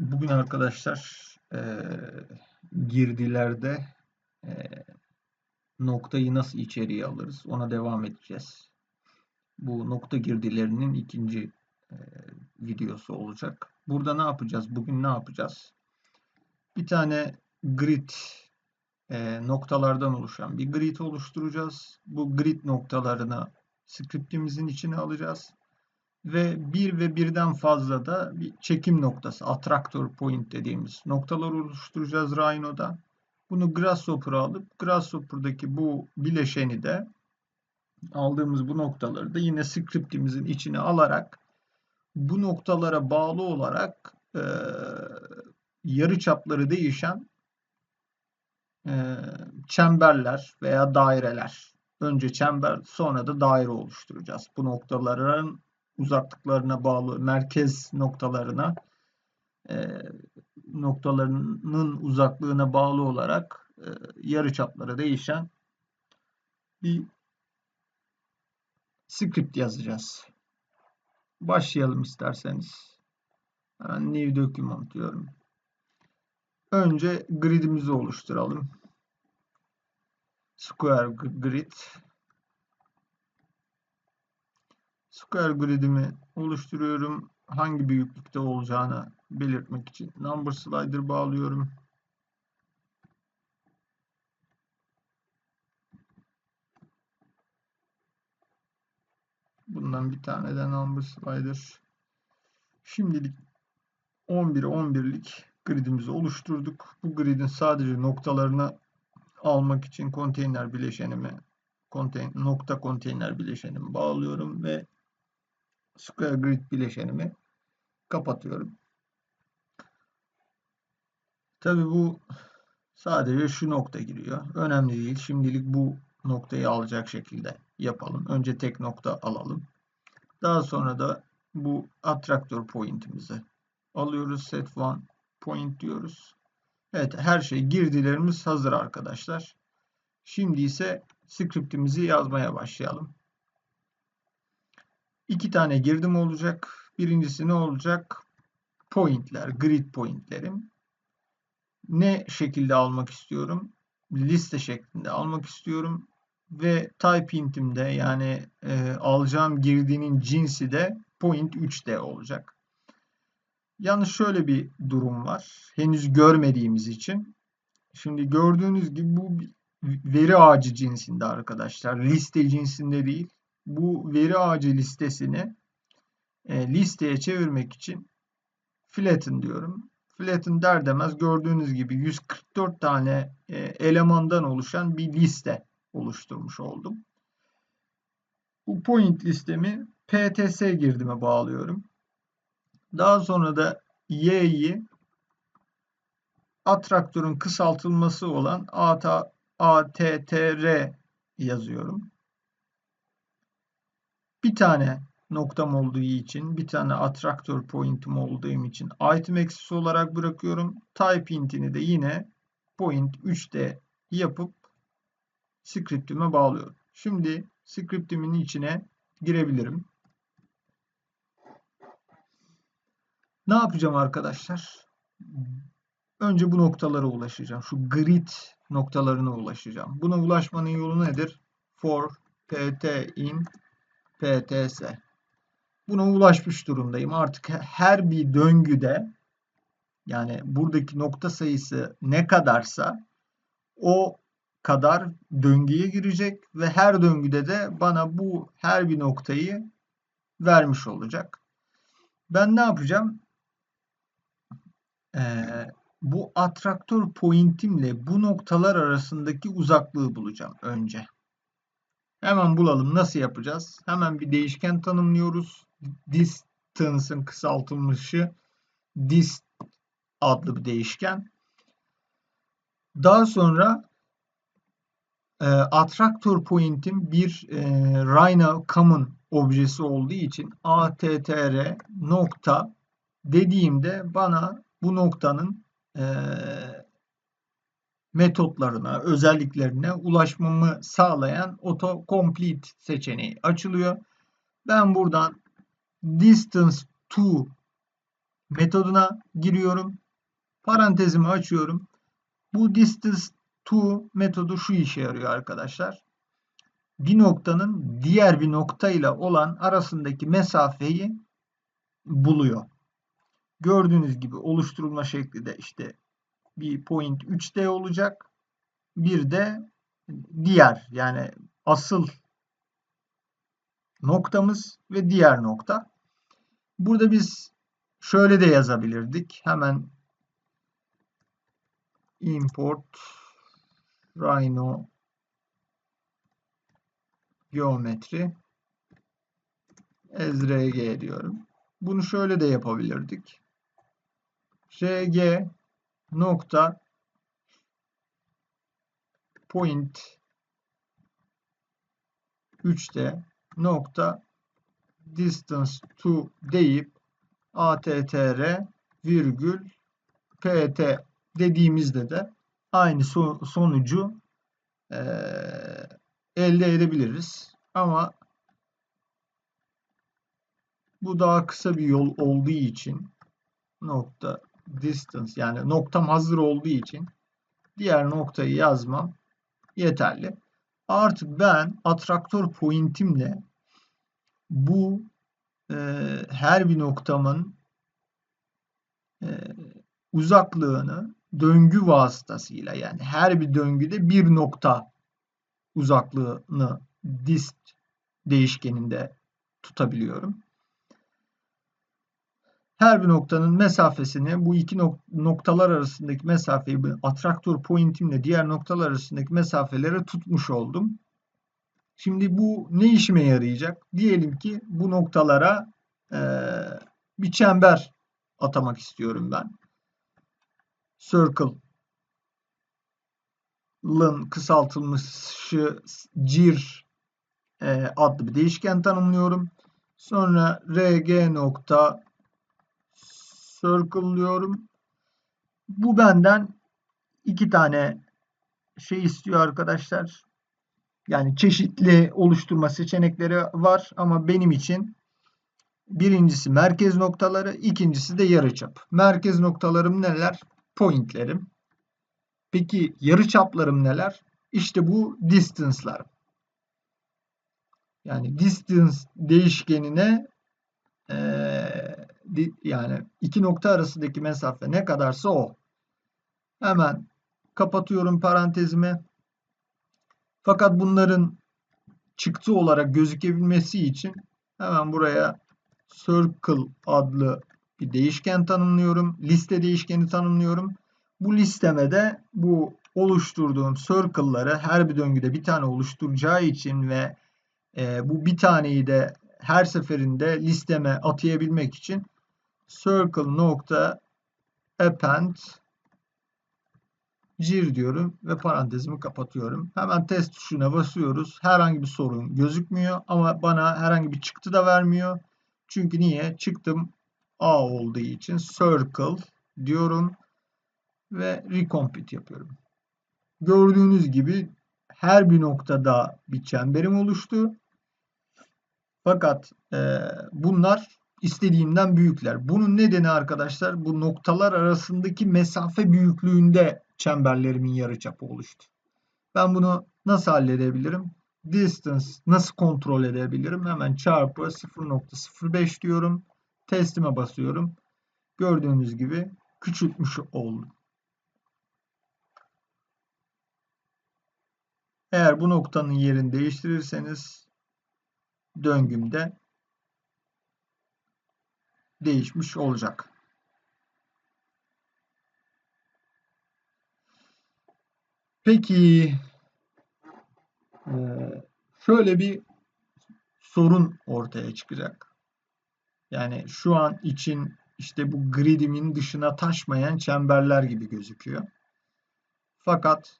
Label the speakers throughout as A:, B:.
A: Bugün arkadaşlar e, girdilerde e, noktayı nasıl içeriye alırız ona devam edeceğiz. Bu nokta girdilerinin ikinci e, videosu olacak. Burada ne yapacağız? Bugün ne yapacağız? Bir tane grid e, noktalardan oluşan bir grid oluşturacağız. Bu grid noktalarını scriptimizin içine alacağız ve bir ve birden fazla da bir çekim noktası, attractor point dediğimiz noktalar oluşturacağız Rhino'da. Bunu Grasshopper'a alıp Grasshopper'daki bu bileşeni de aldığımız bu noktaları da yine scriptimizin içine alarak bu noktalara bağlı olarak e, yarı çapları değişen e, çemberler veya daireler. Önce çember sonra da daire oluşturacağız. Bu noktaların uzaklıklarına bağlı merkez noktalarına e, noktalarının uzaklığına bağlı olarak e, yarıçapları değişen bir script yazacağız. Başlayalım isterseniz. Hemen new document diyorum. Önce gridimizi oluşturalım. Square grid Square grid'imi oluşturuyorum. Hangi büyüklükte olacağını belirtmek için number slider bağlıyorum. Bundan bir tane de number slider. Şimdilik 11'e 11'lik gridimizi oluşturduk. Bu gridin sadece noktalarını almak için konteyner bileşenimi konteyn nokta konteyner bileşenimi bağlıyorum ve Square Grid bileşenimi kapatıyorum. Tabi bu sadece şu nokta giriyor. Önemli değil. Şimdilik bu noktayı alacak şekilde yapalım. Önce tek nokta alalım. Daha sonra da bu attractor point'imizi alıyoruz. Set one point diyoruz. Evet her şey girdilerimiz hazır arkadaşlar. Şimdi ise scriptimizi yazmaya başlayalım iki tane girdim olacak. Birincisi ne olacak? Pointler, grid pointlerim. Ne şekilde almak istiyorum? Liste şeklinde almak istiyorum. Ve type intimde yani e, alacağım girdinin cinsi de point 3'de olacak. Yalnız şöyle bir durum var. Henüz görmediğimiz için. Şimdi gördüğünüz gibi bu veri ağacı cinsinde arkadaşlar. Liste cinsinde değil bu veri ağacı listesini e, listeye çevirmek için flatten diyorum. Flatten der demez gördüğünüz gibi 144 tane e, elemandan oluşan bir liste oluşturmuş oldum. Bu point listemi PTS girdime bağlıyorum. Daha sonra da y'yi atraktörün kısaltılması olan ATTR yazıyorum bir tane noktam olduğu için, bir tane attraktör point'im olduğum için item axis olarak bırakıyorum. Type int'ini de yine point 3'te yapıp script'ime bağlıyorum. Şimdi script'imin içine girebilirim. Ne yapacağım arkadaşlar? Önce bu noktalara ulaşacağım. Şu grid noktalarına ulaşacağım. Buna ulaşmanın yolu nedir? For pt in PTS. Buna ulaşmış durumdayım. Artık her bir döngüde yani buradaki nokta sayısı ne kadarsa o kadar döngüye girecek ve her döngüde de bana bu her bir noktayı vermiş olacak. Ben ne yapacağım? Ee, bu atraktör pointimle bu noktalar arasındaki uzaklığı bulacağım önce. Hemen bulalım. Nasıl yapacağız? Hemen bir değişken tanımlıyoruz. Distance'ın kısaltılmışı dist adlı bir değişken. Daha sonra e, attractor point'in bir e, Rhino common objesi olduğu için attr nokta dediğimde bana bu noktanın e, metotlarına, özelliklerine ulaşmamı sağlayan auto complete seçeneği açılıyor. Ben buradan distance to metoduna giriyorum. Parantezimi açıyorum. Bu distance to metodu şu işe yarıyor arkadaşlar. Bir noktanın diğer bir nokta ile olan arasındaki mesafeyi buluyor. Gördüğünüz gibi oluşturulma şekli de işte bir point 3D olacak. Bir de diğer yani asıl noktamız ve diğer nokta. Burada biz şöyle de yazabilirdik. Hemen import Rhino geometri ezrg diyorum. Bunu şöyle de yapabilirdik. rg nokta point 3'te nokta distance to deyip attr virgül pt dediğimizde de aynı sonucu e, elde edebiliriz. Ama bu daha kısa bir yol olduğu için nokta distance yani noktam hazır olduğu için diğer noktayı yazmam yeterli. Artık ben atraktör pointimle bu e, her bir noktamın e, uzaklığını döngü vasıtasıyla yani her bir döngüde bir nokta uzaklığını dist değişkeninde tutabiliyorum. Her bir noktanın mesafesini bu iki noktalar arasındaki mesafeyi atraktör pointimle diğer noktalar arasındaki mesafelere tutmuş oldum. Şimdi bu ne işime yarayacak? Diyelim ki bu noktalara e, bir çember atamak istiyorum ben. Circle'ın kısaltılmışı cir e, adlı bir değişken tanımlıyorum. Sonra rg nokta circle diyorum. Bu benden iki tane şey istiyor arkadaşlar. Yani çeşitli oluşturma seçenekleri var ama benim için birincisi merkez noktaları, ikincisi de yarıçap. Merkez noktalarım neler? Pointlerim. Peki yarıçaplarım neler? İşte bu distance'lar. Yani distance değişkenine e, yani iki nokta arasındaki mesafe ne kadarsa o. Hemen kapatıyorum parantezimi. Fakat bunların çıktı olarak gözükebilmesi için hemen buraya circle adlı bir değişken tanımlıyorum. Liste değişkeni tanımlıyorum. Bu listeme de bu oluşturduğum circle'ları her bir döngüde bir tane oluşturacağı için ve e, bu bir taneyi de her seferinde listeme atayabilmek için circle nokta append gir diyorum ve parantezimi kapatıyorum. Hemen test tuşuna basıyoruz. Herhangi bir sorun gözükmüyor ama bana herhangi bir çıktı da vermiyor. Çünkü niye? Çıktım A olduğu için circle diyorum ve recompute yapıyorum. Gördüğünüz gibi her bir noktada bir çemberim oluştu. Fakat e, bunlar istediğimden büyükler. Bunun nedeni arkadaşlar bu noktalar arasındaki mesafe büyüklüğünde çemberlerimin yarıçapı oluştu. Ben bunu nasıl halledebilirim? Distance nasıl kontrol edebilirim? Hemen çarpı 0.05 diyorum. Testime basıyorum. Gördüğünüz gibi küçültmüş oldum. Eğer bu noktanın yerini değiştirirseniz döngümde değişmiş olacak. Peki şöyle bir sorun ortaya çıkacak. Yani şu an için işte bu gridimin dışına taşmayan çemberler gibi gözüküyor. Fakat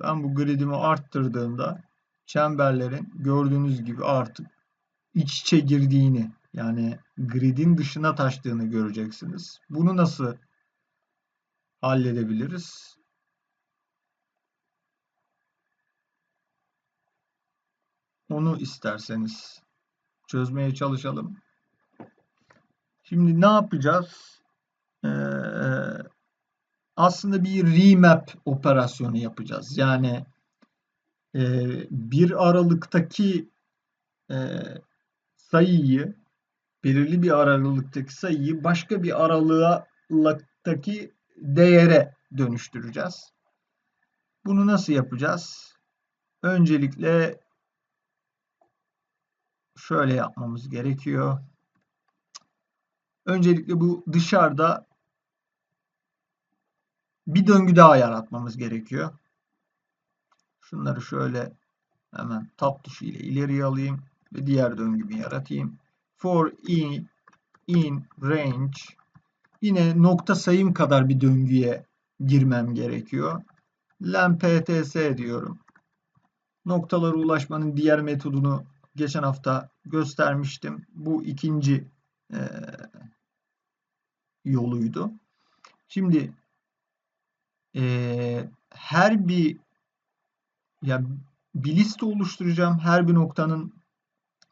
A: ben bu gridimi arttırdığımda çemberlerin gördüğünüz gibi artık iç içe girdiğini yani gridin dışına taştığını göreceksiniz. Bunu nasıl halledebiliriz? Onu isterseniz çözmeye çalışalım. Şimdi ne yapacağız? aslında bir remap operasyonu yapacağız. Yani e, bir aralıktaki e, sayıyı belirli bir aralıktaki sayıyı başka bir aralıktaki değere dönüştüreceğiz. Bunu nasıl yapacağız? Öncelikle şöyle yapmamız gerekiyor. Öncelikle bu dışarıda bir döngü daha yaratmamız gerekiyor. Şunları şöyle hemen tab tuşu ile ileriye alayım ve diğer döngümü yaratayım. For in, in range yine nokta sayım kadar bir döngüye girmem gerekiyor. Len pts diyorum. Noktalara ulaşmanın diğer metodunu geçen hafta göstermiştim. Bu ikinci e, yoluydu. Şimdi e, her bir ya bir liste oluşturacağım. Her bir noktanın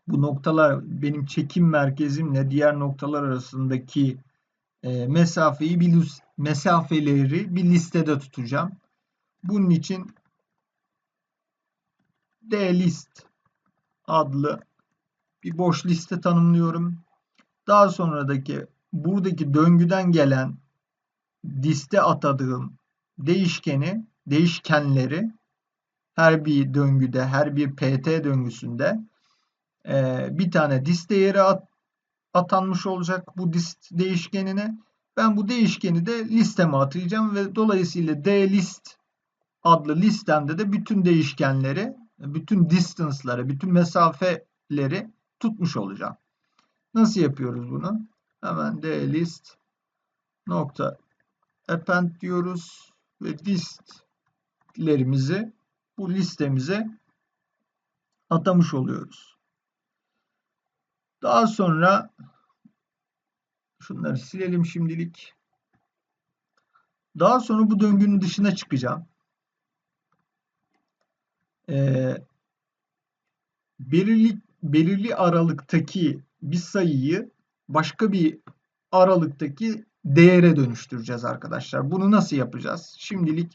A: bu noktalar benim çekim merkezimle diğer noktalar arasındaki e, mesafeyi bir mesafeleri bir listede tutacağım. Bunun için dlist adlı bir boş liste tanımlıyorum. Daha sonradaki buradaki döngüden gelen liste atadığım değişkeni, değişkenleri her bir döngüde, her bir pt döngüsünde e, bir tane dist değeri at, atanmış olacak bu dist değişkenine. Ben bu değişkeni de listeme atayacağım ve dolayısıyla dlist adlı listemde de bütün değişkenleri, bütün distance'ları, bütün mesafeleri tutmuş olacağım. Nasıl yapıyoruz bunu? Hemen dlist nokta append diyoruz ve listlerimizi bu listemize atamış oluyoruz. Daha sonra şunları silelim şimdilik. Daha sonra bu döngünün dışına çıkacağım. Ee, belirli, belirli aralıktaki bir sayıyı başka bir aralıktaki değere dönüştüreceğiz arkadaşlar. Bunu nasıl yapacağız? Şimdilik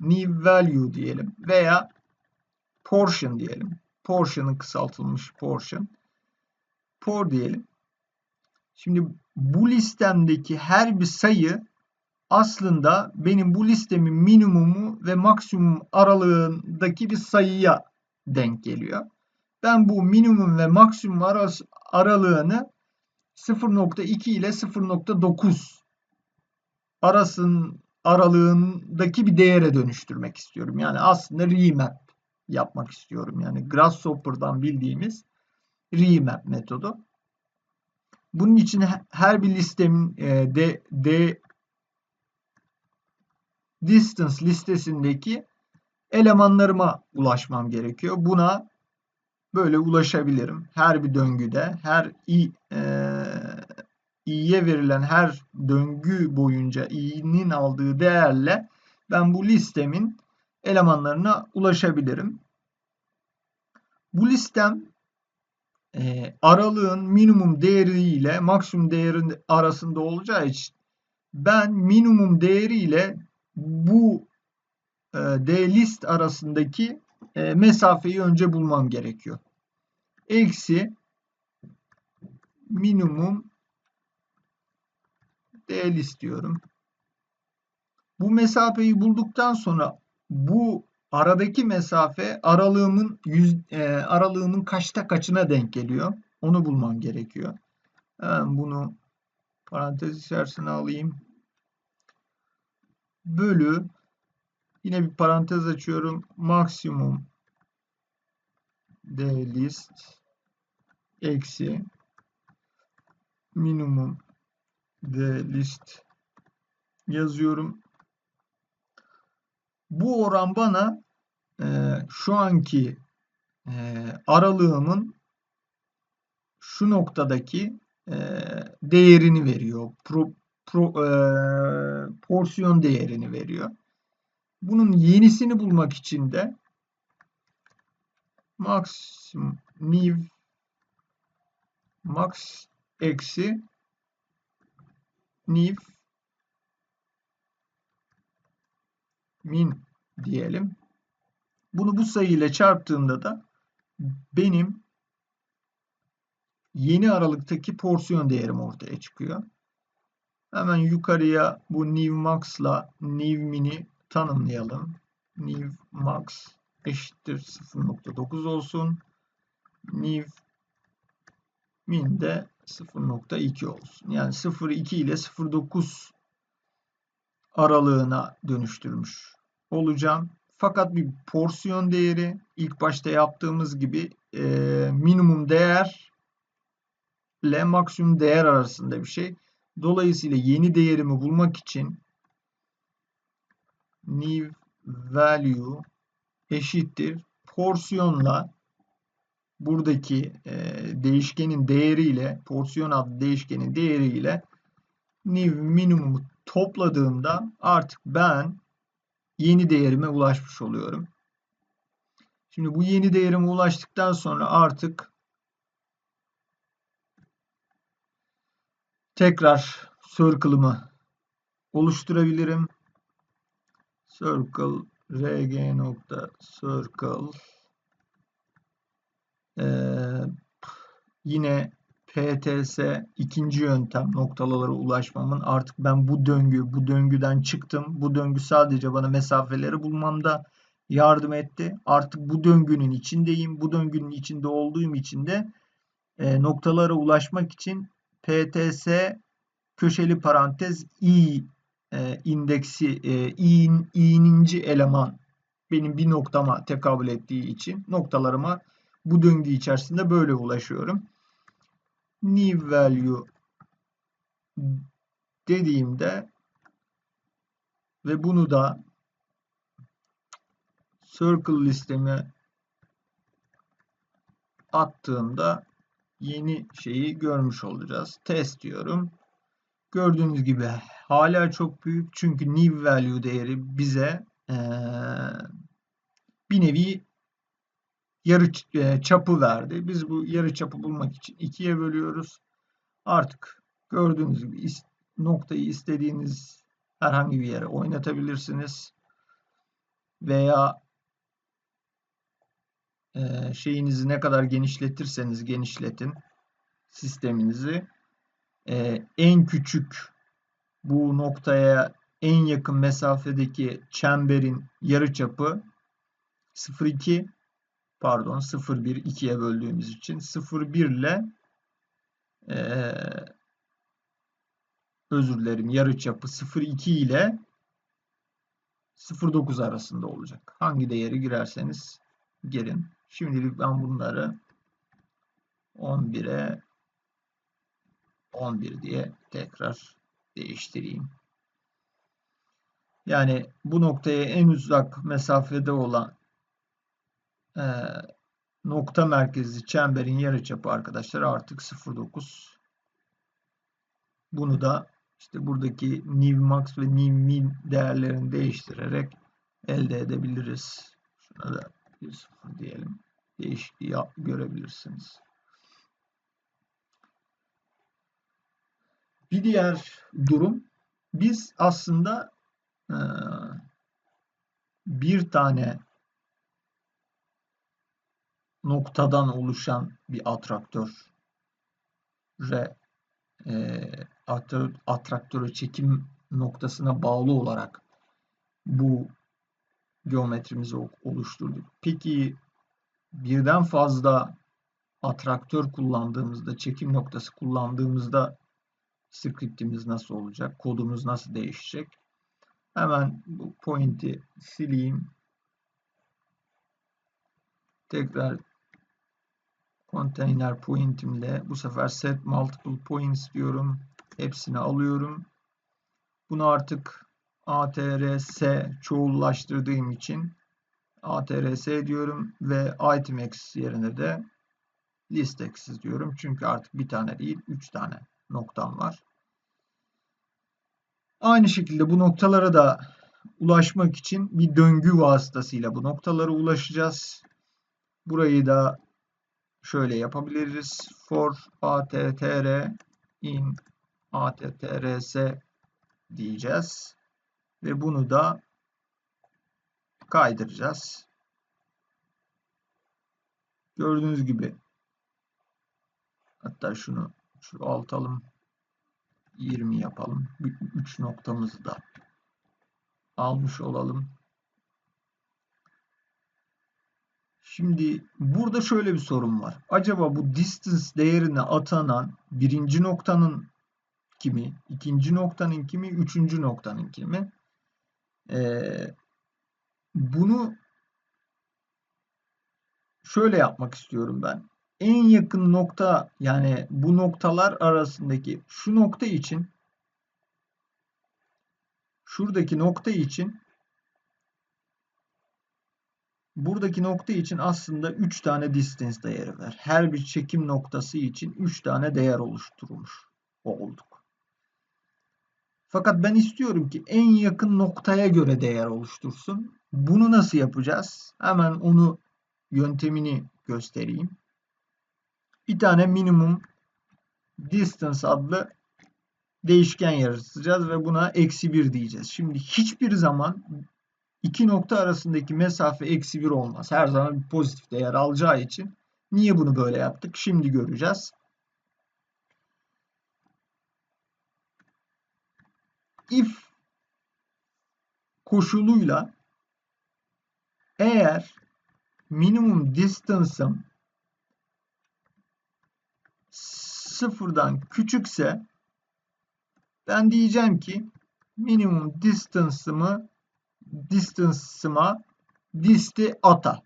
A: new value diyelim veya portion diyelim. Portion'ın kısaltılmış portion. Por diyelim. Şimdi bu listemdeki her bir sayı aslında benim bu listemin minimumu ve maksimum aralığındaki bir sayıya denk geliyor. Ben bu minimum ve maksimum aralığını 0.2 ile 0.9 arasın aralığındaki bir değere dönüştürmek istiyorum. Yani aslında remap yapmak istiyorum. Yani Grasshopper'dan bildiğimiz remap metodu. Bunun için her bir listemin e, de, de distance listesindeki elemanlarıma ulaşmam gerekiyor. Buna böyle ulaşabilirim. Her bir döngüde, her i, e, i'ye verilen her döngü boyunca i'nin aldığı değerle ben bu listemin elemanlarına ulaşabilirim. Bu listem e, aralığın minimum değeri ile maksimum değerin arasında olacağı için ben minimum değeri ile bu e, d list arasındaki e, mesafeyi önce bulmam gerekiyor. Eksi minimum d list diyorum. Bu mesafeyi bulduktan sonra bu aradaki mesafe aralığımın yüz, e, aralığımın kaçta kaçına denk geliyor. Onu bulmam gerekiyor. Hemen bunu parantez içerisine alayım. Bölü yine bir parantez açıyorum. Maksimum d list eksi minimum d list yazıyorum. Bu oran bana e, şu anki e, aralığımın şu noktadaki e, değerini veriyor. Pro, pro, e, porsiyon değerini veriyor. Bunun yenisini bulmak için de maksimum new max eksi new min diyelim. Bunu bu sayı ile çarptığımda da benim yeni aralıktaki porsiyon değerim ortaya çıkıyor. Hemen yukarıya bu new max'la new min'i tanımlayalım. New max eşittir 0.9 olsun. New min de 0.2 olsun. Yani 0.2 ile 0.9 aralığına dönüştürmüş olacağım. Fakat bir porsiyon değeri ilk başta yaptığımız gibi e, minimum değer ile maksimum değer arasında bir şey. Dolayısıyla yeni değerimi bulmak için new value eşittir porsiyonla buradaki e, değişkenin değeriyle porsiyon adlı değişkenin değeriyle new minimumu topladığımda artık ben yeni değerime ulaşmış oluyorum. Şimdi bu yeni değerime ulaştıktan sonra artık tekrar circle'ımı oluşturabilirim. Circle rg nokta circle ee, yine PTS ikinci yöntem noktalara ulaşmamın artık ben bu döngü bu döngüden çıktım. Bu döngü sadece bana mesafeleri bulmamda yardım etti. Artık bu döngünün içindeyim. Bu döngünün içinde olduğum için de e, noktalara ulaşmak için PTS köşeli parantez i e, indeksi e, i'nin i'ninci eleman benim bir noktama tekabül ettiği için noktalarıma bu döngü içerisinde böyle ulaşıyorum. New value dediğimde ve bunu da circle listeme attığımda yeni şeyi görmüş olacağız. Test diyorum. Gördüğünüz gibi hala çok büyük çünkü new value değeri bize ee, bir nevi yarı e, çapı verdi. Biz bu yarı çapı bulmak için ikiye bölüyoruz. Artık gördüğünüz gibi noktayı istediğiniz herhangi bir yere oynatabilirsiniz. Veya e, şeyinizi ne kadar genişletirseniz genişletin sisteminizi e, en küçük bu noktaya en yakın mesafedeki çemberin yarıçapı 0,2 pardon 0,1 2'ye böldüğümüz için 0,1 ile e, özür dilerim yarıçapı 0,2 ile 0,9 arasında olacak. Hangi değeri girerseniz girin. Şimdilik ben bunları 11'e 11 diye tekrar değiştireyim. Yani bu noktaya en uzak mesafede olan e, nokta merkezli çemberin yarıçapı arkadaşlar artık 0.9. Bunu da işte buradaki new max ve new min değerlerini değiştirerek elde edebiliriz. Şuna da 1.0 diyelim. Değişikliği görebilirsiniz. Bir diğer durum biz aslında e, bir tane noktadan oluşan bir atraktör re e, atraktöre çekim noktasına bağlı olarak bu geometrimizi oluşturduk. Peki birden fazla atraktör kullandığımızda, çekim noktası kullandığımızda scriptimiz nasıl olacak? Kodumuz nasıl değişecek? Hemen bu point'i sileyim. Tekrar container point'imle bu sefer set multiple points diyorum. Hepsini alıyorum. Bunu artık ATRS çoğullaştırdığım için ATRS diyorum ve itemx yerine de listex diyorum. Çünkü artık bir tane değil, üç tane noktam var. Aynı şekilde bu noktalara da ulaşmak için bir döngü vasıtasıyla bu noktalara ulaşacağız. Burayı da şöyle yapabiliriz. For attr in attrs diyeceğiz. Ve bunu da kaydıracağız. Gördüğünüz gibi hatta şunu çoğaltalım. 20 yapalım. 3 noktamızı da almış olalım. Şimdi burada şöyle bir sorun var. Acaba bu distance değerine atanan birinci noktanın kimi, ikinci noktanın kimi, üçüncü noktanın kimi? Ee, bunu şöyle yapmak istiyorum ben. En yakın nokta yani bu noktalar arasındaki şu nokta için şuradaki nokta için buradaki nokta için aslında 3 tane distance değeri var. Her bir çekim noktası için 3 tane değer oluşturmuş olduk. Fakat ben istiyorum ki en yakın noktaya göre değer oluştursun. Bunu nasıl yapacağız? Hemen onu yöntemini göstereyim. Bir tane minimum distance adlı değişken yaratacağız ve buna eksi 1 diyeceğiz. Şimdi hiçbir zaman iki nokta arasındaki mesafe eksi 1 olmaz. Her zaman bir pozitif değer alacağı için. Niye bunu böyle yaptık? Şimdi göreceğiz. If koşuluyla eğer minimum distance'ım sıfırdan küçükse ben diyeceğim ki minimum distance'ımı distance'ıma disti ata.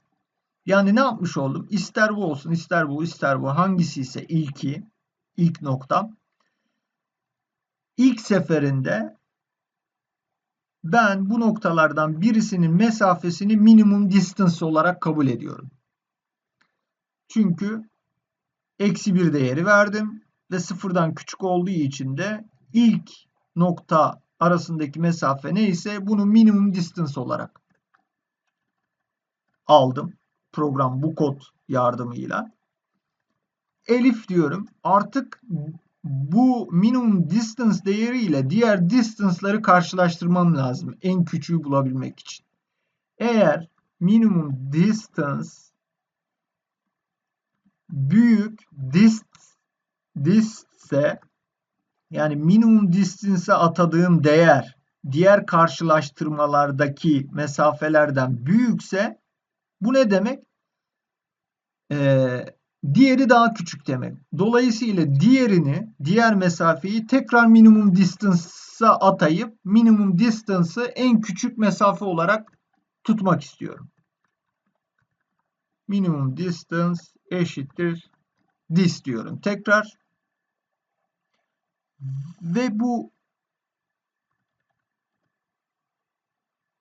A: Yani ne yapmış oldum? İster bu olsun, ister bu, ister bu. Hangisi ise ilki, ilk noktam. İlk seferinde ben bu noktalardan birisinin mesafesini minimum distance olarak kabul ediyorum. Çünkü eksi bir değeri verdim ve sıfırdan küçük olduğu için de ilk nokta arasındaki mesafe neyse bunu minimum distance olarak aldım. Program bu kod yardımıyla. Elif diyorum. Artık bu minimum distance değeriyle diğer distance'ları karşılaştırmam lazım. En küçüğü bulabilmek için. Eğer minimum distance büyük dist dist ise yani minimum distance'e atadığım değer diğer karşılaştırmalardaki mesafelerden büyükse bu ne demek? Ee, diğeri daha küçük demek. Dolayısıyla diğerini, diğer mesafeyi tekrar minimum distance'a atayıp minimum distance'ı en küçük mesafe olarak tutmak istiyorum. Minimum distance eşittir dis diyorum. Tekrar ve bu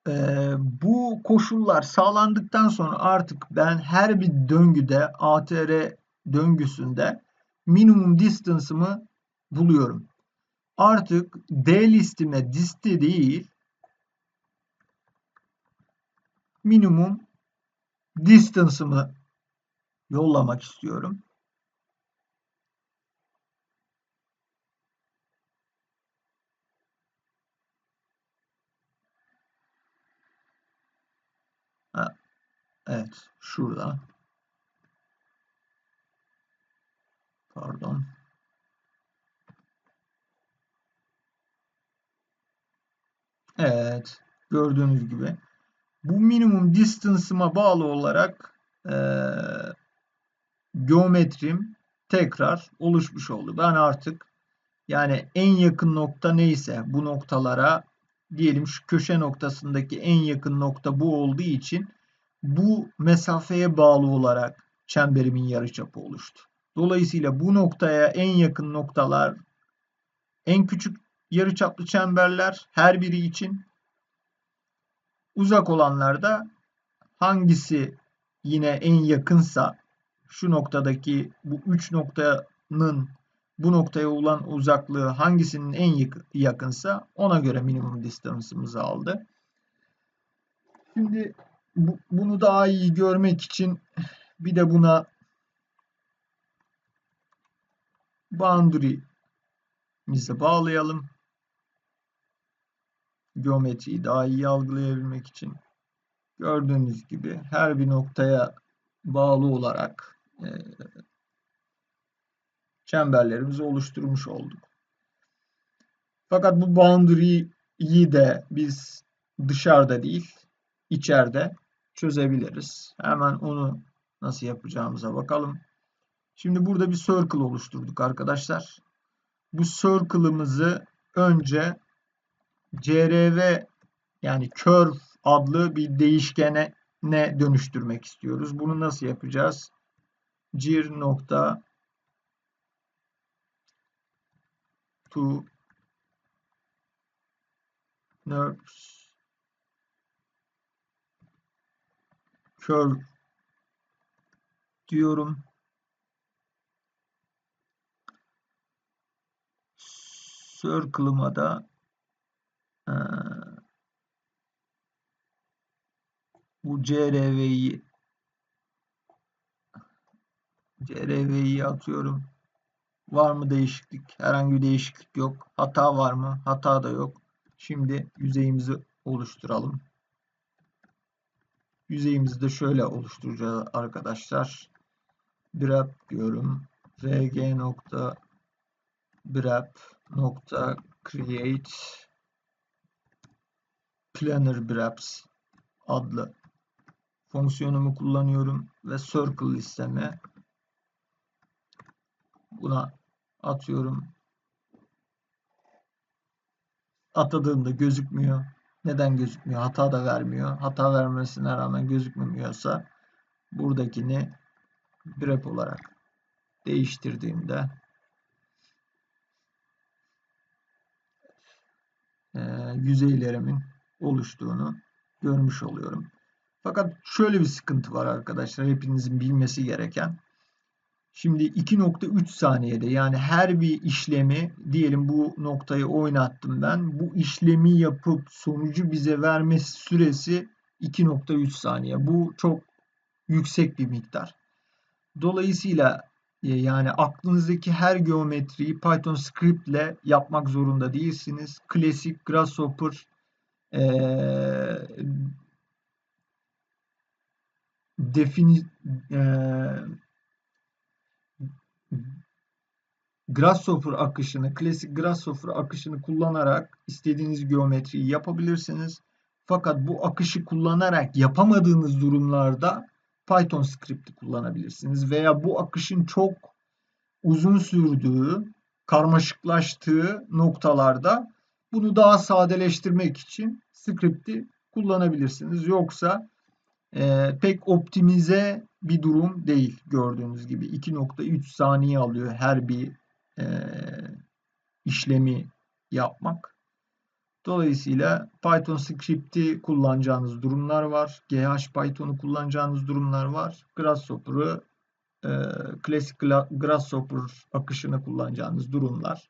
A: e, bu koşullar sağlandıktan sonra artık ben her bir döngüde ATR döngüsünde minimum distance'ımı buluyorum. Artık D listime disti değil minimum distance'ımı yollamak istiyorum. Evet. Şurada. Pardon. Evet. Gördüğünüz gibi. Bu minimum distance'ıma bağlı olarak e, geometrim tekrar oluşmuş oldu. Ben artık yani en yakın nokta neyse bu noktalara diyelim şu köşe noktasındaki en yakın nokta bu olduğu için bu mesafeye bağlı olarak çemberimin yarıçapı oluştu. Dolayısıyla bu noktaya en yakın noktalar en küçük yarıçaplı çemberler her biri için uzak olanlar da hangisi yine en yakınsa şu noktadaki bu üç noktanın bu noktaya olan uzaklığı hangisinin en yakınsa ona göre minimum distance'ımızı aldı. Şimdi bu, bunu daha iyi görmek için bir de buna boundary'mizi bağlayalım. Geometriyi daha iyi algılayabilmek için. gördüğünüz gibi her bir noktaya bağlı olarak e, çemberlerimizi oluşturmuş olduk. Fakat bu boundary'yi de biz dışarıda değil, içeride çözebiliriz. Hemen onu nasıl yapacağımıza bakalım. Şimdi burada bir circle oluşturduk arkadaşlar. Bu circle'ımızı önce CRV yani curve adlı bir değişkene ne dönüştürmek istiyoruz. Bunu nasıl yapacağız? Gir nokta to nerves curve diyorum. Circle'ıma da ee, bu CRV'yi CRV'yi atıyorum. Var mı değişiklik? Herhangi bir değişiklik yok. Hata var mı? Hata da yok. Şimdi yüzeyimizi oluşturalım. Yüzeyimizi de şöyle oluşturacağız arkadaşlar. Brap diyorum. rg nokta brap nokta create planner braps adlı fonksiyonumu kullanıyorum ve circle listeme buna atıyorum. Atadığımda gözükmüyor. Neden gözükmüyor? Hata da vermiyor. Hata vermesine rağmen gözükmüyorsa buradakini grep olarak değiştirdiğimde e, yüzeylerimin oluştuğunu görmüş oluyorum. Fakat şöyle bir sıkıntı var arkadaşlar hepinizin bilmesi gereken. Şimdi 2.3 saniyede yani her bir işlemi diyelim bu noktayı oynattım ben. Bu işlemi yapıp sonucu bize vermesi süresi 2.3 saniye. Bu çok yüksek bir miktar. Dolayısıyla e, yani aklınızdaki her geometriyi Python script ile yapmak zorunda değilsiniz. Klasik Grasshopper e, defini e, Grasshopper akışını, klasik Grasshopper akışını kullanarak istediğiniz geometriyi yapabilirsiniz. Fakat bu akışı kullanarak yapamadığınız durumlarda Python script'i kullanabilirsiniz veya bu akışın çok uzun sürdüğü, karmaşıklaştığı noktalarda bunu daha sadeleştirmek için script'i kullanabilirsiniz. Yoksa e, pek optimize bir durum değil gördüğünüz gibi. 2.3 saniye alıyor her bir e, işlemi yapmak. Dolayısıyla Python script'i kullanacağınız durumlar var. GH Python'u kullanacağınız durumlar var. Grasshopper'ı e, klasik Grasshopper akışını kullanacağınız durumlar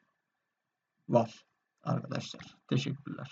A: var arkadaşlar. Teşekkürler.